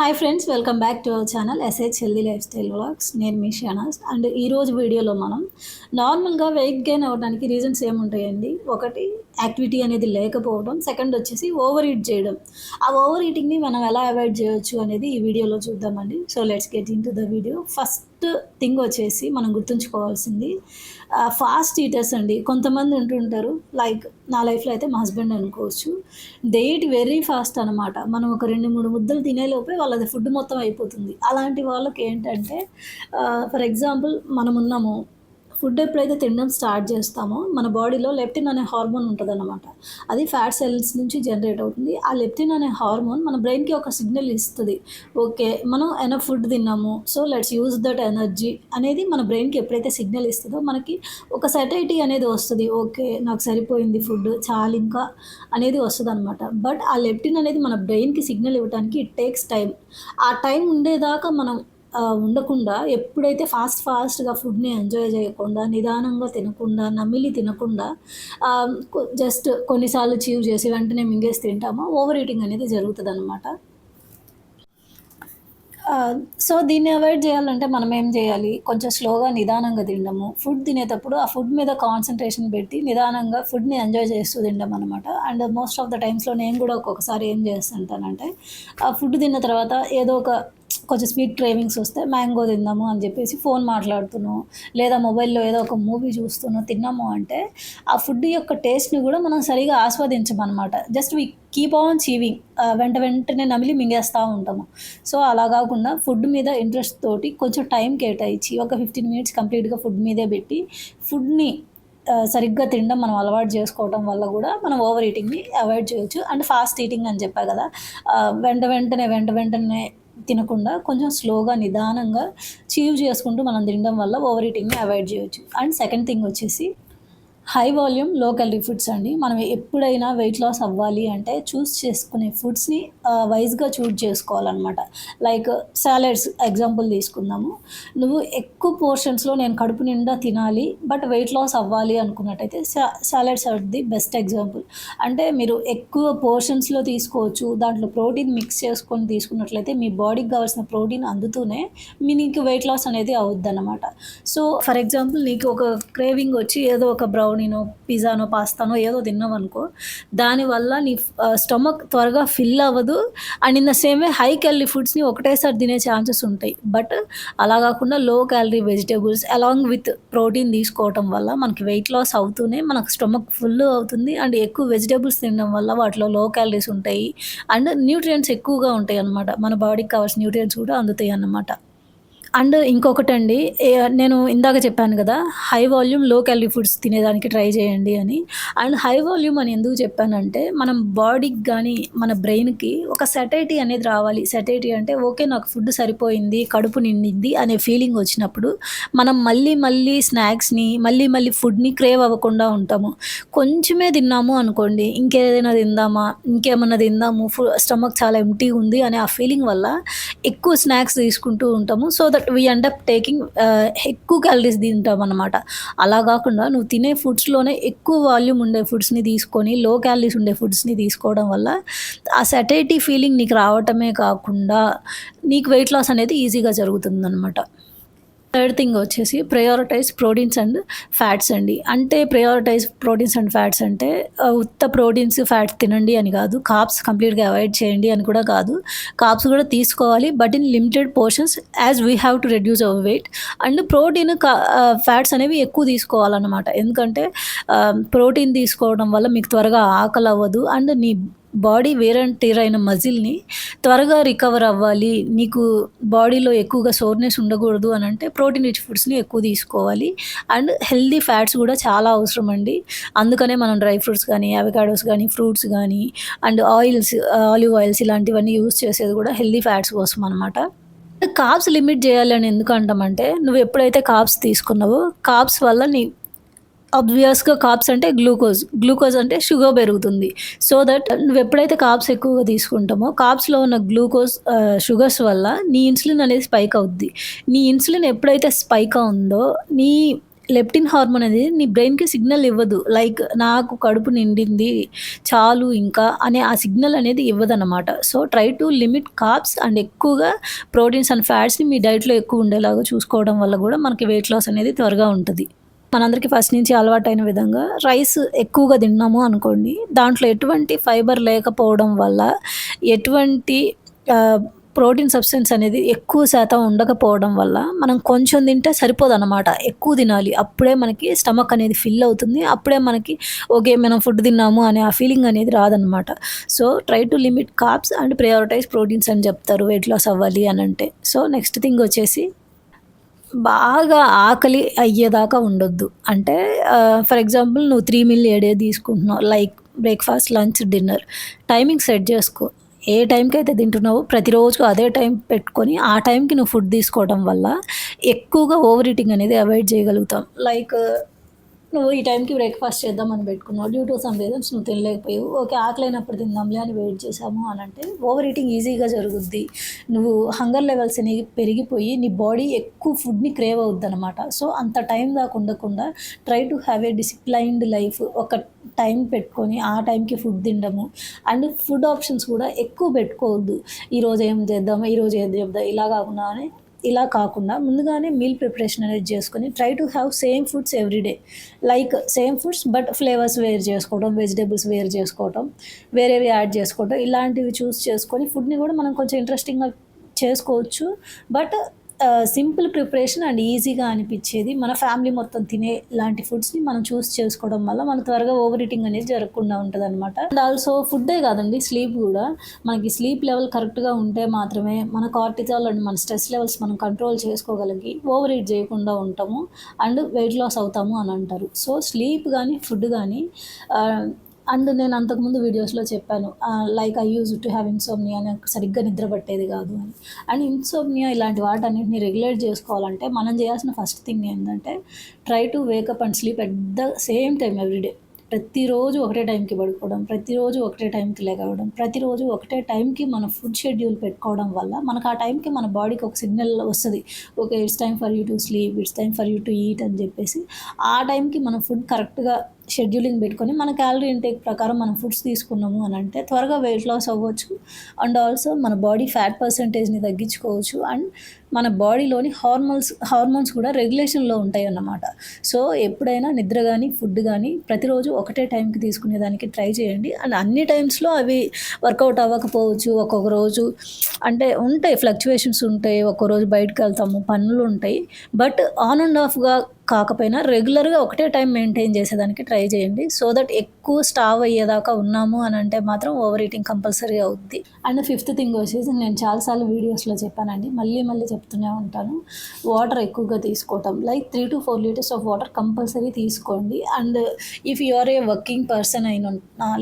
Hi friends welcome back to our channel SH healthy lifestyle vlogs నేను మీ Shanas and ఈరోజు వీడియోలో మనం నార్మల్గా వెయిట్ గెయిన్ అవ్వడానికి రీజన్స్ ఏముంటాయండి? ఒకటి యాక్టివిటీ అనేది లేకపోవడం సెకండ్ వచ్చేసి ఓవర్ ఈట్ చేయడం. ఆ ఓవర్ ఈటింగ్ని మనం ఎలా అవాయిడ్ చేయొచ్చు అనేది ఈ వీడియోలో చూద్దామండి. So let's get into the video first thing వచ్చేసి మనం గుర్తుంచుకోవాల్సింది ఫాస్ట్ ఈటర్స్ అండి. కొంతమంది ఉంటుంటారు లైక్ నా లైఫ్లో అయితే మా హస్బెండ్ అనుకోవచ్చు. దే వెరీ ఫాస్ట్ అనమాట మనం ఒక రెండు మూడు ముద్దలు తినేలోపే వాళ్ళది ఫుడ్ మొత్తం అయిపోతుంది. అలాంటి వాళ్ళకి ఏంటంటే ఫర్ ఎగ్జాంపుల్ మనం ఉన్నాము ఫుడ్ ఎప్పుడైతే తినడం స్టార్ట్ చేస్తామో మన బాడీలో లెప్టిన్ అనే హార్మోన్ ఉంటుంది అనమాట అది ఫ్యాట్ సెల్స్ నుంచి జనరేట్ అవుతుంది. ఆ లెప్టిన్ అనే హార్మోన్ మన బ్రెయిన్కి ఒక సిగ్నల్ ఇస్తుంది. ఓకే మనం ఏమైనా ఫుడ్ తిన్నాము so let's use that energy అనేది మన బ్రెయిన్కి ఎప్పుడైతే సిగ్నల్ ఇస్తుందో మనకి ఒక సెటైటీ అనేది వస్తుంది. ఓకే నాకు సరిపోయింది ఫుడ్ చాలు ఇంకా అనేది వస్తుంది అనమాట బట్ ఆ లెప్టిన్ అనేది మన బ్రెయిన్కి సిగ్నల్ ఇవ్వడానికి ఇట్ టేక్స్ టైం ఆ టైం ఉండేదాకా మనం ఉండకుండా ఎప్పుడైతే ఫాస్ట్ ఫాస్ట్గా ఫుడ్ని ఎంజాయ్ చేయకుండా నిదానంగా తినకుండా నమిలి తినకుండా జస్ట్ కొన్నిసార్లు చీవ్ చేసి వెంటనే మింగేసి తింటామో ఓవర్ ఈటింగ్ అనేది జరుగుతుంది అనమాట సో దీన్ని అవాయిడ్ చేయాలంటే మనం ఏం చేయాలి? కొంచెం స్లోగా నిదానంగా తినడము. ఫుడ్ తినేటప్పుడు ఆ ఫుడ్ మీద కాన్సన్ట్రేషన్ పెట్టి నిదానంగా ఫుడ్ని ఎంజాయ్ చేస్తూ తినడం అనమాట అండ్ మోస్ట్ ఆఫ్ ద టైమ్స్లో నేను కూడా ఒక్కొక్కసారి ఏం చేస్తుంటానంటే ఆ ఫుడ్ తిన్న తర్వాత ఏదో ఒక కొంచెం స్వీట్ క్రేవింగ్స్ వస్తే మ్యాంగో తిందాము అని చెప్పేసి ఫోన్ మాట్లాడుతున్నాం. లేదా మొబైల్లో ఏదో ఒక మూవీ చూస్తున్నాం తిన్నాము అంటే ఆ ఫుడ్ యొక్క టేస్ట్ని కూడా మనం సరిగా ఆస్వాదించమన్నమాట. Just we keep on chewing వెంట వెంటనే నమిలి మింగేస్తూ ఉంటాము. సో అలా కాకుండా ఫుడ్ మీద ఇంట్రెస్ట్ తోటి కొంచెం టైం కేటాయించి ఒక ఫిఫ్టీన్ మినిట్స్ కంప్లీట్గా ఫుడ్ మీదే పెట్టి ఫుడ్ని సరిగ్గా తినడం మనం అలవాటు చేసుకోవడం వల్ల కూడా మనం ఓవర్ ఈటింగ్ని అవాయిడ్ చేయొచ్చు. అండ్ ఫాస్ట్ ఈటింగ్ అని చెప్పా కదా వెంట వెంటనే వెంట వెంటనే తినకుండా కొంచెం స్లోగా నిదానంగా చీవ్ చేసుకుంటూ మనం తినడం వల్ల ఓవర్ ఈటింగ్ని అవాయిడ్ చేయొచ్చు. అండ్ సెకండ్ థింగ్ వచ్చేసి హై వాల్యూమ్లో క్యాలరీ ఫుడ్స్ అండి. మనం ఎప్పుడైనా వెయిట్ లాస్ అవ్వాలి అంటే చూస్ చేసుకునే ఫుడ్స్ని వైజ్గా చూస్ చేసుకోవాలన్నమాట. లైక్ సాలెడ్స్ ఎగ్జాంపుల్ తీసుకుందాము. నువ్వు ఎక్కువ పోర్షన్స్లో నేను కడుపు నిండా తినాలి బట్ వెయిట్ లాస్ అవ్వాలి అనుకున్నట్టయితే salads are the best example అంటే మీరు ఎక్కువ పోర్షన్స్లో తీసుకోవచ్చు దాంట్లో ప్రోటీన్ మిక్స్ చేసుకొని తీసుకున్నట్లయితే మీ బాడీకి కావాల్సిన ప్రోటీన్ అందుతూనే మీ నీకు వెయిట్ లాస్ అనేది అవుద్ది అనమాట సో ఫర్ ఎగ్జాంపుల్ నీకు ఒక క్రేవింగ్ వచ్చి ఏదో ఒక బ్రౌన్ నేను పిజ్జానో పాస్తానో ఏదో తిన్నావు అనుకో దానివల్ల నీ స్టమక్ త్వరగా ఫిల్ అవ్వదు. And in the same way high calorie ఫుడ్స్ని ఒకటేసారి తినే ఛాన్సెస్ ఉంటాయి. బట్ అలా కాకుండా low calorie vegetables along with protein తీసుకోవటం వల్ల మనకి వెయిట్ లాస్ అవుతూనే మనకు స్టమక్ ఫుల్ అవుతుంది. అండ్ ఎక్కువ వెజిటేబుల్స్ తినడం వల్ల వాటిలో లో క్యాలరీస్ ఉంటాయి. అండ్ న్యూట్రియంట్స్ ఎక్కువగా ఉంటాయి అన్నమాట మన బాడీకి కావాల్సిన న్యూట్రియంట్స్ కూడా అందుతాయి అన్నమాట. అండ్ ఇంకొకటండి నేను ఇందాక చెప్పాను కదా హై వాల్యూమ్లో క్యాలరీ ఫుడ్స్ తినేదానికి ట్రై చేయండి అని. అండ్ హై వాల్యూమ్ అని ఎందుకు చెప్పానంటే మనం బాడీకి కానీ మన బ్రెయిన్కి ఒక సెటైటీ అనేది రావాలి. సెటైటీ అంటే ఓకే నాకు ఫుడ్ సరిపోయింది కడుపు నిండింది అనే ఫీలింగ్ వచ్చినప్పుడు మనం మళ్ళీ మళ్ళీ స్నాక్స్ని మళ్ళీ మళ్ళీ ఫుడ్ని క్రేవ్ అవ్వకుండా ఉంటాము. కొంచెమే తిన్నాము అనుకోండి ఇంకేదైనా తిందామా ఇంకేమన్నా తిందాము ఫు స్టమక్ చాలా ఎంటీ ఉంది అనే ఆ ఫీలింగ్ వల్ల ఎక్కువ స్నాక్స్ తీసుకుంటూ ఉంటాము. So that we end up taking ఎక్కువ క్యాలరీస్ తింటాం అనమాట అలా కాకుండా నువ్వు తినే ఫుడ్స్లోనే ఎక్కువ వాల్యూమ్ ఉండే ఫుడ్స్ని తీసుకొని లో క్యాలరీస్ ఉండే ఫుడ్స్ని తీసుకోవడం వల్ల ఆ సెటైటీ ఫీలింగ్ నీకు రావటమే కాకుండా నీకు వెయిట్ లాస్ అనేది ఈజీగా జరుగుతుంది థర్డ్ థింగ్ వచ్చేసి ప్రయారిటైజ్ ప్రోటీన్స్ అండ్ ఫ్యాట్స్ అండి. అంటే ప్రయారిటైజ్ ప్రోటీన్స్ అండ్ ఫ్యాట్స్ అంటే ఉత్త ప్రోటీన్స్ ఫ్యాట్స్ తినండి అని కాదు కాప్స్ కంప్లీట్గా అవాయిడ్ చేయండి అని కూడా కాదు. కాప్స్ కూడా తీసుకోవాలి but in limited portions as we have to reduce our weight and protein fats అనేవి ఎక్కువ తీసుకోవాలన్నమాట. ఎందుకంటే ప్రోటీన్ తీసుకోవడం వల్ల మీకు త్వరగా ఆకలి అవ్వదు అండ్ నీ బాడీ వేర్ అండ్ టేర్ అయిన మజిల్ని త్వరగా రికవర్ అవ్వాలి. నీకు బాడీలో ఎక్కువగా సోర్నెస్ ఉండకూడదు అని అంటే ప్రోటీన్ రిచ్ ఫుడ్స్ని ఎక్కువ తీసుకోవాలి. అండ్ హెల్దీ ఫ్యాట్స్ కూడా చాలా అవసరం అండి. అందుకనే మనం డ్రై ఫ్రూట్స్ కానీ అవకాడోస్ కానీ ఫ్రూట్స్ కానీ అండ్ ఆయిల్స్ ఆలివ్ ఆయిల్స్ ఇలాంటివన్నీ యూస్ చేసేది కూడా హెల్దీ ఫ్యాట్స్ కోసం అనమాట కాప్స్ లిమిట్ చేయాలని ఎందుకు అంటామంటే నువ్వు ఎప్పుడైతే కాప్స్ తీసుకున్నావో కాప్స్ వల్ల నీ అబ్వియస్గా కాప్స్ అంటే గ్లూకోజ్ గ్లూకోజ్ అంటే షుగర్ పెరుగుతుంది సో దట్ నువ్వు ఎప్పుడైతే కాప్స్ ఎక్కువగా తీసుకుంటామో కాప్స్లో ఉన్న గ్లూకోజ్ షుగర్స్ uh, వల్ల నీ ఇన్సులిన్ అనేది స్పైక్ అవుద్ది నీ ఇన్సులిన్ ఎప్పుడైతే స్పైక్ ఉందో నీ లెప్టిన్ హార్మోన్ అనేది నీ బ్రెయిన్‌కి సిగ్నల్ ఇవ్వదు. లైక్ నాకు కడుపు నిండింది, చాలు ఇంకా అనే ఆ సిగ్నల్ అనేది ఇవ్వదనమాట. So, try to limit carbs and ఎక్కువగా ప్రోటీన్స్ అండ్ ఫ్యాట్స్‌ని మీ డైట్‌లో ఎక్కువ ఉండేలాగా చూసుకోవడం వల్ల కూడా మనకి వెయిట్ లాస్ అనేది త్వరగా ఉంటుంది మనందరికీ ఫస్ట్ నుంచి అలవాటైన విధంగా రైస్ ఎక్కువగా తిన్నాము అనుకోండి, దాంట్లో ఎటువంటి ఫైబర్ లేకపోవడం వల్ల ఎటువంటి ప్రోటీన్ సబ్స్టెన్స్ అనేది ఎక్కువ శాతం ఉండకపోవడం వల్ల మనం కొంచెం తింటే సరిపోదనమాట. ఎక్కువ తినాలి. అప్పుడే మనకి స్టమక్ అనేది ఫిల్ అవుతుంది. అప్పుడే మనకి ఓకే. మనం ఫుడ్ తిన్నాము అనే ఆ ఫీలింగ్ అనేది రాదనమాట. So, try to limit carbs and prioritise proteins అని చెప్తారు వెయిట్ లాస్ అవ్వాలి అని అంటే సో, నెక్స్ట్ థింగ్ వచ్చేసి బాగా ఆకలి అయ్యేదాకా ఉండొద్దు. అంటే ఫర్ ఎగ్జాంపుల్ నువ్వు త్రీ మీల్ ఏ డే తీసుకుంటున్నావు. Like breakfast, lunch, dinner. Timing set చేసుకో. ఏ టైంకి అయితే తింటున్నావో ప్రతిరోజు అదే టైం పెట్టుకొని ఆ టైంకి నువ్వు ఫుడ్ తీసుకోవడం వల్ల ఎక్కువగా ఓవర్ ఈటింగ్ అనేది అవాయిడ్ చేయగలుగుతాం. లైక్ నువ్వు ఈ టైంకి బ్రేక్‌ఫాస్ట్ చేద్దామని పెట్టుకున్నావు. డ్యూ టు సమ్ రీజన్స్ నువ్వు తినలేకపోయావు. ఓకే. ఆకలైనప్పుడు తిందాంలే అని వెయిట్ చేసాము అని అంటే ఓవర్ ఈటింగ్ ఈజీగా జరుగుద్ది. నువ్వు హంగర్ లెవెల్స్ అనేవి పెరిగిపోయి నీ బాడీ ఎక్కువ ఫుడ్‌ని క్రేవ్ అవుద్దనమాట. సో, అంత టైం దాకా ఉండకుండా try to have a disciplined life. ఒక టైం పెట్టుకొని ఆ టైంకి ఫుడ్ తినడము అండ్ ఫుడ్ ఆప్షన్స్ కూడా ఎక్కువ పెట్టుకోవద్దు. ఈరోజు ఏం చేద్దాం, ఈరోజు ఏది చేద్దాం ఇలా కాకుండానే ఇలా కాకుండా ముందుగానే మీల్ ప్రిపరేషన్ అనేది చేసుకొని try to have same foods every day. Like same foods but flavours vary చేసుకోవడం, వెజిటేబుల్స్ వేర్ చేసుకోవటం, వేరేవి యాడ్ చేసుకోవటం ఇలాంటివి చూస్ చేసుకొని ఫుడ్‌ని కూడా మనం కొంచెం ఇంట్రెస్టింగ్‌గా చేసుకోవచ్చు. బట్ సింపుల్ ప్రిపరేషన్ అండ్ ఈజీగా అనిపించేది మన ఫ్యామిలీ మొత్తం తినే లాంటి ఫుడ్స్‌ని మనం చూస్ చేసుకోవడం వల్ల మన త్వరగా ఓవర్ ఈటింగ్ అనేది జరగకుండా ఉంటుంది అనమాట అండ్ ఆల్సో ఫుడ్డే కాదండి స్లీప్ కూడా మనకి స్లీప్ లెవెల్ కరెక్ట్‌గా ఉంటే మాత్రమే మన కార్టిజాల్ అండ్ మన స్ట్రెస్ లెవెల్స్ మనం కంట్రోల్ చేసుకోగలిగి ఓవర్ ఈట్ చేయకుండా ఉంటాము. అండ్ వెయిట్ లాస్ అవుతాము అని అంటారు. సో, స్లీప్ కానీ ఫుడ్ కానీ అండ్ నేను అంతకుముందు వీడియోస్‌లో చెప్పాను. Like I use to have insomnia నాకు సరిగ్గా నిద్ర పట్టేది కాదు అని. అండ్ ఇన్సోమ్నియా ఇలాంటి వాటన్నిటిని రెగ్యులేట్ చేసుకోవాలంటే మనం చేయాల్సిన ఫస్ట్ థింగ్ ఏంటంటే try to wake up and sleep at the same time every day. ప్రతిరోజు ఒకటే టైంకి పడుకోవడం, ప్రతిరోజు ఒకటే టైంకి లెగవడం, ప్రతిరోజు ఒకటే టైంకి మన ఫుడ్ షెడ్యూల్ పెట్టుకోవడం వల్ల మనకు ఆ టైంకి మన బాడీకి ఒక సిగ్నల్ వస్తుంది okay. It's time for you to sleep. It's time for you to eat అని చెప్పేసి ఆ టైంకి మనం ఫుడ్ కరెక్ట్‌గా షెడ్యూలింగ్ పెట్టుకొని మన క్యాలరీ ఇంటేక్ ప్రకారం మనం ఫుడ్స్ తీసుకున్నాము అని అంటే త్వరగా వెయిట్ లాస్ అవ్వచ్చు. అండ్ ఆల్సో మన బాడీ ఫ్యాట్ పర్సెంటేజ్‌ని తగ్గించుకోవచ్చు. అండ్ మన బాడీలోని హార్మోన్స్ హార్మోన్స్ కూడా రెగ్యులేషన్‌లో ఉంటాయి అన్నమాట సో, ఎప్పుడైనా నిద్ర కానీ ఫుడ్ కానీ ప్రతిరోజు ఒకటే టైంకి తీసుకునేదానికి ట్రై చేయండి. అండ్ అన్ని టైమ్స్‌లో అవి వర్కౌట్ అవ్వకపోవచ్చు. ఒక్కొక్క రోజు అంటే ఉంటాయి ఫ్లక్చువేషన్స్ ఉంటాయి. ఒక్కో రోజు బయటికి వెళ్తాము పనులు ఉంటాయి బట్ ఆన్ అండ్ ఆఫ్‌గా కాకపోయినా రెగ్యులర్‌గా ఒకటే టైం మెయింటైన్ చేసేదానికి ట్రై చేయండి. సో దట్ ఎక్కువ స్టావ్ అయ్యేదాకా ఉన్నాము అని అంటే మాత్రం ఓవర్ ఈటింగ్ కంపల్సరీ అవుద్ది. అండ్ ఫిఫ్త్ థింగ్ వచ్చేసి నేను చాలాసార్లు వీడియోస్‌లో చెప్పానండి. మళ్ళీ మళ్ళీ చెప్తూనే ఉంటాను. వాటర్ ఎక్కువగా తీసుకోవటం. Like 3-4 litres of water compulsory తీసుకోండి. And if you are a working person అయిన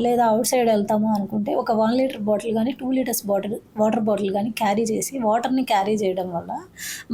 లేదా అవుట్ సైడ్ వెళ్తాము అనుకుంటే ఒక వన్ లీటర్ బాటిల్ కానీ two litres bottle water bottle కానీ క్యారీ చేసి వాటర్‌ని క్యారీ చేయడం వల్ల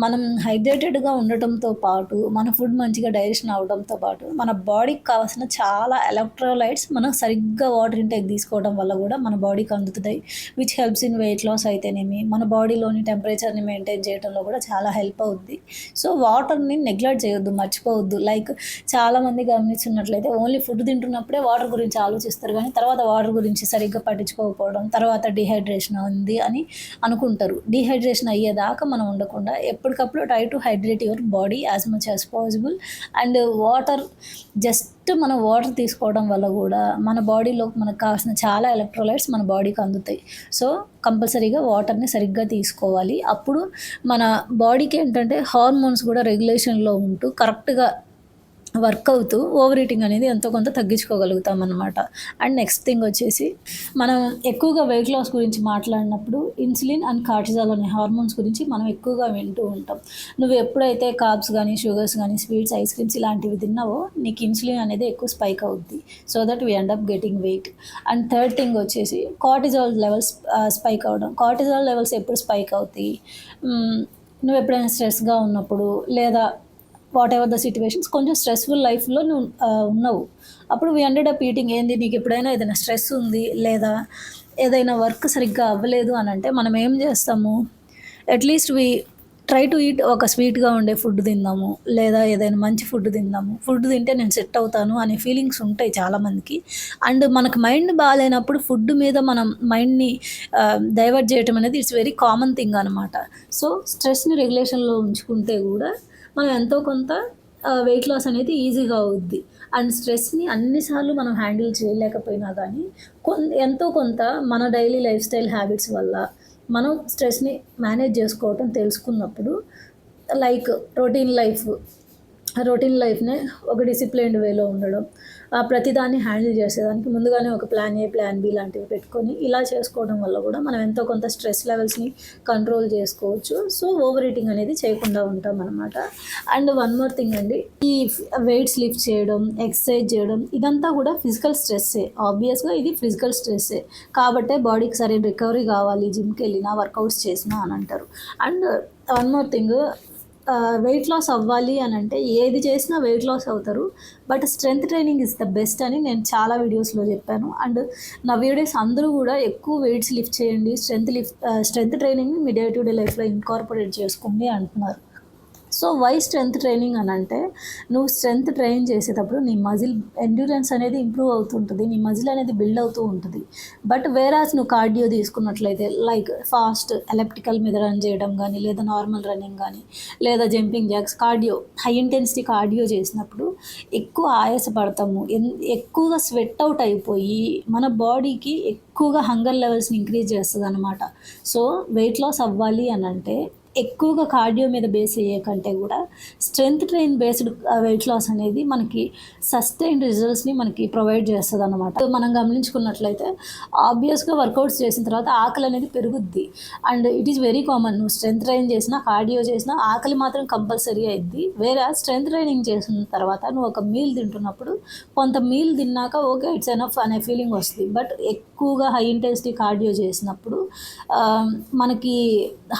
మనం హైడ్రేటెడ్‌గా ఉండటంతో పాటు మన ఫుడ్ మంచిగా డైజెషన్ అవ్వడంతో పాటు మన బాడీకి కావాల్సిన చాలా ఎలక్ట్రోలైట్స్ మనం సరిగ్గా వాటర్ ఇంటేక్ తీసుకోవడం వల్ల కూడా మన బాడీకి అందుతున్నాయి which helps in weight loss అయితేనేమి, మన బాడీలోని టెంపరేచర్‌ని మెయింటైన్ చేయడంలో కూడా చాలా హెల్ప్ అవుద్ది. సో, వాటర్‌ని నెగ్లెక్ట్ చేయొద్దు. మర్చిపోవద్దు. లైక్ చాలామంది గమనించినట్లయితే ఓన్లీ ఫుడ్ తింటున్నప్పుడే వాటర్ గురించి ఆలోచిస్తారు కానీ తర్వాత వాటర్ గురించి సరిగ్గా పట్టించుకోకపోవడం, తర్వాత డిహైడ్రేషన్ ఉంది అని అనుకుంటారు. డిహైడ్రేషన్ అయ్యేదాకా మనం ఉండకుండా ఎప్పటికప్పుడు try to hydrate your body as much as possible. And water just మనం వాటర్ తీసుకోవడం వల్ల కూడా మన బాడీలో మనకు కావాల్సిన చాలా ఎలక్ట్రోలైట్స్ మన బాడీకి అందుతాయి. సో, కంపల్సరీగా వాటర్‌ని సరిగ్గా తీసుకోవాలి. అప్పుడు మన బాడీకి ఏంటంటే హార్మోన్స్ కూడా రెగ్యులేషన్‌లో ఉంటూ కరెక్ట్‌గా వర్క్ అవుతూ ఓవర్ ఈటింగ్ అనేది ఎంతో కొంత తగ్గించుకోగలుగుతాం అనమాట. అండ్ నెక్స్ట్ థింగ్ వచ్చేసి మనం ఎక్కువగా వెయిట్ లాస్ గురించి మాట్లాడినప్పుడు ఇన్సులిన్ అండ్ కార్టిజాల్ అనే హార్మోన్స్ గురించి మనం ఎక్కువగా వింటూ ఉంటాం. నువ్వు ఎప్పుడైతే కార్బ్స్ కానీ షుగర్స్ కానీ స్వీట్స్, ఐస్ క్రీమ్స్ ఇలాంటివి తిన్నావో నీకు ఇన్సులిన్ అనేది ఎక్కువ స్పైక్ అవుద్ది. So that we end up getting weight. And third thing వచ్చేసి కార్టిజాల్ లెవెల్స్ స్పైక్ అవ్వడం. కార్టిజాల్ లెవెల్స్ ఎప్పుడు స్పైక్ అవుతాయి? నువ్వు ఎప్పుడైనా స్ట్రెస్‌గా ఉన్నప్పుడు లేదా వాట్ ఎవర్ ద సిచ్యువేషన్స్ కొంచెం స్ట్రెస్‌ఫుల్ లైఫ్‌లో నువ్వు ఉన్నావు. అప్పుడు వీ ఎండెడ్ అప్ ఈటింగ్ ఏంది నీకు ఎప్పుడైనా ఏదైనా స్ట్రెస్ ఉంది లేదా? ఏదైనా వర్క్ సరిగ్గా అవ్వలేదు అనంటే మనం ఏం చేస్తాము? At least we try to eat ఒక స్వీట్గా ఉండే ఫుడ్ తిందాము. లేదా ఏదైనా మంచి ఫుడ్ తిందాము. ఫుడ్ తింటే నేను సెట్ అవుతాను అనే ఫీలింగ్స్ ఉంటాయి చాలామందికి. అండ్ మనకు మైండ్ బాగాలేనప్పుడు ఫుడ్ మీద మనం మైండ్ని డైవర్ట్ చేయటం అనేది ఇట్స్ వెరీ కామన్ థింగ్ అనమాట సో స్ట్రెస్ని రెగ్యులేషన్లో ఉంచుకుంటే కూడా మనం ఎంతో కొంత వెయిట్ లాస్ అనేది ఈజీగా అవుద్ది. అండ్ స్ట్రెస్ని అన్నిసార్లు మనం హ్యాండిల్ చేయలేకపోయినా కానీ కొన్ ఎంతో కొంత మన డైలీ లైఫ్ స్టైల్ హ్యాబిట్స్ వల్ల మనం స్ట్రెస్ని మేనేజ్ చేసుకోవటం తెలుసుకున్నప్పుడు లైక్ రొటీన్ లైఫ్ రొటీన్ లైఫ్ని ఒక డిసిప్లైన్డ్ వేలో ఉండడం ఆ ప్రతిదాన్ని హ్యాండిల్ చేసేదానికి ముందుగానే ఒక ప్లాన్ ఏ ప్లాన్ బి లాంటివి పెట్టుకొని ఇలా చేసుకోవడం వల్ల కూడా మనం ఎంతో కొంత స్ట్రెస్ లెవెల్స్ని కంట్రోల్ చేసుకోవచ్చు. సో ఓవర్ ఈటింగ్ అనేది చేయకుండా ఉంటాం అనమాట అండ్ వన్ మోర్ థింగ్ అండి ఈ వెయిట్స్ లిఫ్ట్ చేయడం ఎక్సర్సైజ్ చేయడం ఇదంతా కూడా ఫిజికల్ స్ట్రెస్సే. ఆబ్వియస్గా ఇది ఫిజికల్ స్ట్రెస్సే. కాబట్టే బాడీకి సరైన రికవరీ కావాలి జిమ్కి వెళ్ళినా వర్కౌట్స్ చేసినా అని అంటారు. And one more thing weight loss అవ్వాలి అని అంటే ఏది చేసినా వెయిట్ లాస్ అవుతారు. But strength training is the best అని నేను చాలా వీడియోస్లో చెప్పాను. అండ్ నా వీడియోస్ అందరూ కూడా ఎక్కువ వెయిట్స్ లిఫ్ట్ చేయండి. స్ట్రెంత్ లిఫ్ట్ స్ట్రెంత్ ట్రైనింగ్ని మీ డే టు డే లైఫ్లో ఇన్కార్పొరేట్ చేసుకోండి అంటున్నారు. సో వై స్ట్రెంత్ ట్రైనింగ్ అని అంటే నువ్వు స్ట్రెంత్ ట్రైన్ చేసేటప్పుడు నీ మజిల్ ఎండ్యూరెన్స్ అనేది ఇంప్రూవ్ అవుతుంటుంది నీ మజిల్ అనేది బిల్డ్ అవుతూ ఉంటుంది. బట్ వేరాస్ నువ్వు కార్డియో తీసుకున్నట్లయితే లైక్ ఫాస్ట్ ఎలప్టికల్ మీద రన్ చేయడం కానీ లేదా నార్మల్ రన్నింగ్ కానీ లేదా jumping jacks cardio high intensity cardio చేసినప్పుడు ఎక్కువ ఆయాసపడతాము ఎన్- ఎక్కువగా స్వెట్ అవుట్ అయిపోయి మన బాడీకి ఎక్కువగా హంగర్ లెవెల్స్ని ఇంక్రీజ్ చేస్తుంది అనమాట సో వెయిట్ లాస్ అవ్వాలి అని అంటే ఎక్కువగా కార్డియో మీద బేస్ అయ్యే కంటే కూడా strength train based weight loss అనేది మనకి సస్టైన్ రిజల్ట్స్ని మనకి ప్రొవైడ్ చేస్తుంది అనమాట మనం గమనించుకున్నట్లయితే ఆబ్వియస్గా వర్కౌట్స్ చేసిన తర్వాత ఆకలి అనేది పెరుగుద్ది. And it is very common నువ్వు స్ట్రెంగ్త్ ట్రైన్ చేసినా కార్డియో చేసినా ఆకలి మాత్రం కంపల్సరీ అయింది వేరే స్ట్రెంగ్త్ ట్రైనింగ్ చేసిన తర్వాత నువ్వు ఒక మీల్ తింటున్నప్పుడు కొంత మీల్ తిన్నాక ఓకే ఇట్స్ ఎనఫ్ అనే ఫీలింగ్ వస్తుంది. బట్ ఎక్కువగా హై ఇంటెన్సిటీ కార్డియో చేసినప్పుడు మనకి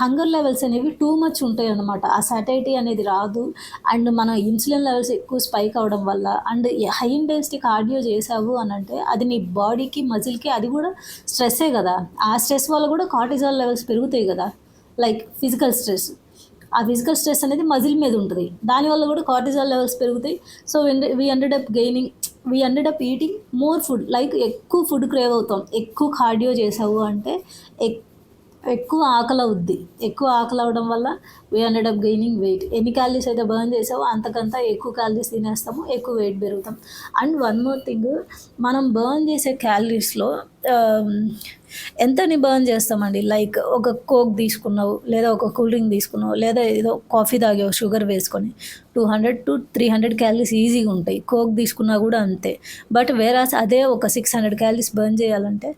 హంగర్ లెవెల్స్ అనేవి టూ మచ్ ఉంటాయి అన్నమాట ఆ సాటైటీ అనేది రాదు. అండ్ మన ఇన్సులిన్ లెవెల్స్ ఎక్కువ స్పైక్ అవడం వల్ల అండ్ హై ఇంటెన్సిటీ కార్డియో చేసావు అని అంటే అది నీ బాడీకి మజిల్కి అది కూడా స్ట్రెస్సే కదా. ఆ స్ట్రెస్ వల్ల కూడా కార్టిజాల్ లెవెల్స్ పెరుగుతాయి కదా. లైక్ ఫిజికల్ స్ట్రెస్ ఆ ఫిజికల్ స్ట్రెస్ అనేది మజిల్ మీద ఉంటుంది. దానివల్ల కూడా కార్టిజాల్ లెవెల్స్ పెరుగుతాయి. So we ended up gaining we ended up eating more food like ఎక్కువ ఫుడ్ క్రేవ్ అవుతాం. ఎక్కువ కార్డియో చేసావు అంటే ఎక్ ఎక్కువ ఆకలి అవుద్ది. ఎక్కువ ఆకలి అవడం వల్ల we end up gaining weight ఎన్ని క్యాలరీస్ అయితే బర్న్ చేసావో అంతకంతా ఎక్కువ క్యాలరీస్ తినేస్తాము ఎక్కువ వెయిట్ పెరుగుతాం. అండ్ వన్ మోర్ థింగ్ మనం బర్న్ చేసే క్యాలరీస్లో um, ఎంతని బర్న్ చేస్తామండి? లైక్ ఒక కోక్ తీసుకున్నావు లేదా ఒక కూల్ డ్రింక్ తీసుకున్నావు లేదా ఏదో కాఫీ తాగావు షుగర్ వేసుకొని. Two hundred to three hundred calories ఈజీగా ఉంటాయి. కోక్ తీసుకున్నా కూడా అంతే. బట్ వేరాస్ అదే ఒక సిక్స్ హండ్రెడ్ క్యాలరీస్ బర్న్ చేయాలంటే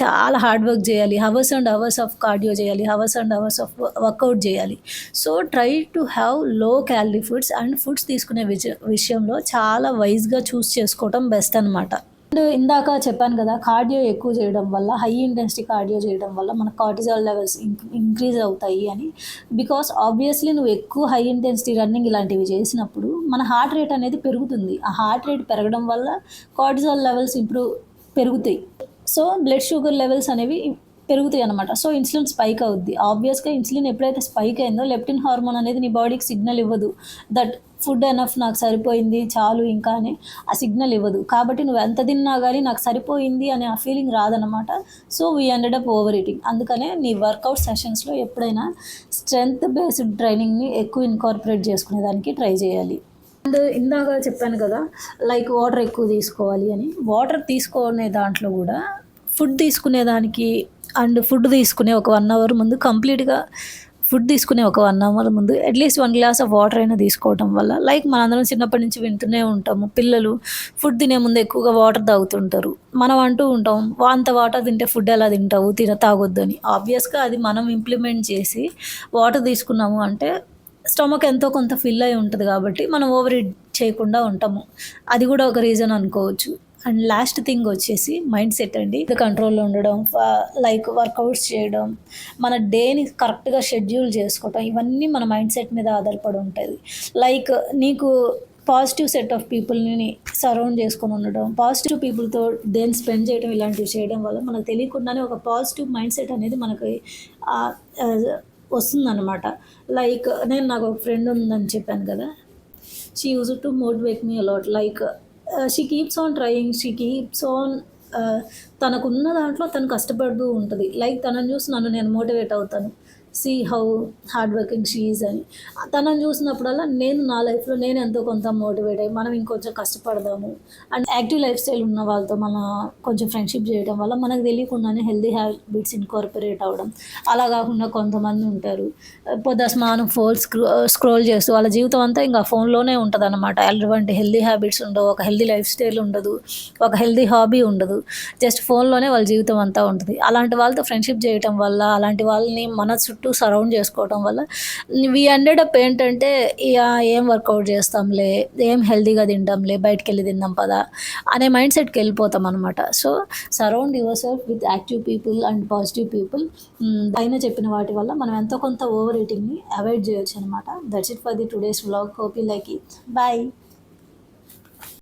చాలా హార్డ్ వర్క్ చేయాలి. Hours and hours of cardio చేయాలి. Hours and hours of workout చేయాలి. So try to have low calorie foods and foods తీసుకునే విష విషయంలో చాలా వైజ్గా చూస్ చేసుకోవటం బెస్ట్ అనమాట అండ్ ఇందాక చెప్పాను కదా కార్డియో ఎక్కువ చేయడం వల్ల హై ఇంటెన్సిటీ కార్డియో చేయడం వల్ల మన కార్టిజాల్ లెవెల్స్ ఇంక్రీజ్ అవుతాయి అని. బికాస్ ఆబ్వియస్లీ నువ్వు ఎక్కువ హై ఇంటెన్సిటీ రన్నింగ్ ఇలాంటివి చేసినప్పుడు మన హార్ట్ రేట్ అనేది పెరుగుతుంది. ఆ హార్ట్ రేట్ పెరగడం వల్ల కార్టిజాల్ లెవెల్స్ ఇంప్రూవ్ పెరుగుతాయి. సో బ్లడ్ షుగర్ లెవెల్స్ అనేవి పెరుగుతాయి అనమాట సో ఇన్సులిన్ స్పైక్ అవుద్ది. ఆబ్వియస్గా ఇన్సులిన్ ఎప్పుడైతే స్పైక్ అయిందో లెప్టిన్ హార్మోన్ అనేది నీ బాడీకి సిగ్నల్ ఇవ్వదు. దట్ ఫుడ్ ఎనఫ్ నాకు సరిపోయింది చాలు ఇంకా అని ఆ సిగ్నల్ ఇవ్వదు. కాబట్టి నువ్వు ఎంత తిన్నా కానీ నాకు సరిపోయింది అనే ఆ ఫీలింగ్ రాదనమాట so we end up overeating అందుకనే నీ వర్కౌట్ సెషన్స్లో ఎప్పుడైనా స్ట్రెంగ్త్ బేస్డ్ ట్రైనింగ్ని ఎక్కువ ఇన్కార్పొరేట్ చేసుకునేదానికి ట్రై చేయాలి. అండ్ ఇందాక చెప్పాను కదా లైక్ వాటర్ ఎక్కువ తీసుకోవాలి అని. వాటర్ తీసుకునే దాంట్లో కూడా ఫుడ్ తీసుకునే దానికి అండ్ ఫుడ్ తీసుకునే ఒక వన్ అవర్ ముందు కంప్లీట్గా ఫుడ్ తీసుకునే ఒక వన్ అవర్ ముందు at least one glass of water అయినా తీసుకోవటం వల్ల లైక్ మనందరం చిన్నప్పటి నుంచి వింటూనే ఉంటాము. పిల్లలు ఫుడ్ తినే ముందు ఎక్కువగా వాటర్ తాగుతుంటారు. మనం అంటూ ఉంటాం "వా, అంత వాటర్ తింటే ఫుడ్ ఎలా తింటావు? తిన తాగొద్దు అని. ఆబ్వియస్గా అది మనం ఇంప్లిమెంట్ చేసి వాటర్ తీసుకున్నాము అంటే స్టమక్ ఎంతో కొంత ఫిల్ అయి ఉంటుంది కాబట్టి మనం ఓవర్ ఈట్ చేయకుండా ఉంటాము. అది కూడా ఒక రీజన్ అనుకోవచ్చు. అండ్ లాస్ట్ థింగ్ వచ్చేసి మైండ్ సెట్ అండి. ఇది కంట్రోల్లో ఉండడం లైక్ వర్కౌట్స్ చేయడం మన డేని కరెక్ట్గా షెడ్యూల్ చేసుకోవటం ఇవన్నీ మన మైండ్ సెట్ మీద ఆధారపడి ఉంటుంది లైక్ నీకు పాజిటివ్ సెట్ ఆఫ్ పీపుల్ని సరౌండ్ చేసుకొని ఉండడం పాజిటివ్ పీపుల్తో డేని స్పెండ్ చేయడం ఇలాంటివి చేయడం వల్ల మనకు తెలియకుండానే ఒక పాజిటివ్ మైండ్ సెట్ అనేది మనకి వస్తుందన్నమాట. లైక్ నేను నాకు ఒక ఫ్రెండ్ ఉందని చెప్పాను కదా. She use to motivate me a lot like she keeps on trying she keeps on తనకున్న దాంట్లో తను కష్టపడుతూ ఉంటుంది. లైక్ తనను చూసి నన్ను నేను మోటివేట్ అవుతాను. See how hard working she is అని. తనని చూసినప్పుడల్లా నేను నా లైఫ్లో నేను ఎంతో కొంత మోటివేట్ అయ్యి మనం ఇంకొంచెం కష్టపడదాము. అండ్ యాక్టివ్ లైఫ్ స్టైల్ ఉన్న వాళ్ళతో మన కొంచెం ఫ్రెండ్షిప్ చేయడం వల్ల మనకు తెలియకుండానే హెల్దీ హ్యాబిట్స్ ఇన్కార్పొరేట్ అవ్వడం. అలా కాకుండా కొంతమంది ఉంటారు. పొద్దు స్మానం ఫోన్ స్క్రో స్క్రోల్ చేస్తూ వాళ్ళ జీవితం అంతా ఇంకా ఫోన్లోనే ఉంటుంది అనమాట ఎటువంటి హెల్దీ హ్యాబిట్స్ ఉండవు. ఒక హెల్దీ లైఫ్ స్టైల్ ఉండదు. ఒక హెల్దీ హాబీ ఉండదు. జస్ట్ ఫోన్లోనే వాళ్ళ జీవితం అంతా ఉంటుంది. అలాంటి వాళ్ళతో ఫ్రెండ్షిప్ చేయటం వల్ల అలాంటి వాళ్ళని మన చుట్టూ సరౌండ్ చేసుకోవటం వల్ల వి హండ్రెడ్ అప్ ఏంటంటే ఇక ఏం వర్కౌట్ చేస్తాంలే ఏం హెల్దీగా తింటాంలే బయటకు వెళ్ళి తిందాం పదా అనే మైండ్ సెట్కి వెళ్ళిపోతాం అనమాట so surround yourself with active people and positive people పైన చెప్పిన వాటి వల్ల మనం ఎంతో కొంత ఓవర్ ఈటింగ్ని అవాయిడ్ చేయొచ్చు అనమాట that's it for the today's vlog hope you like it bye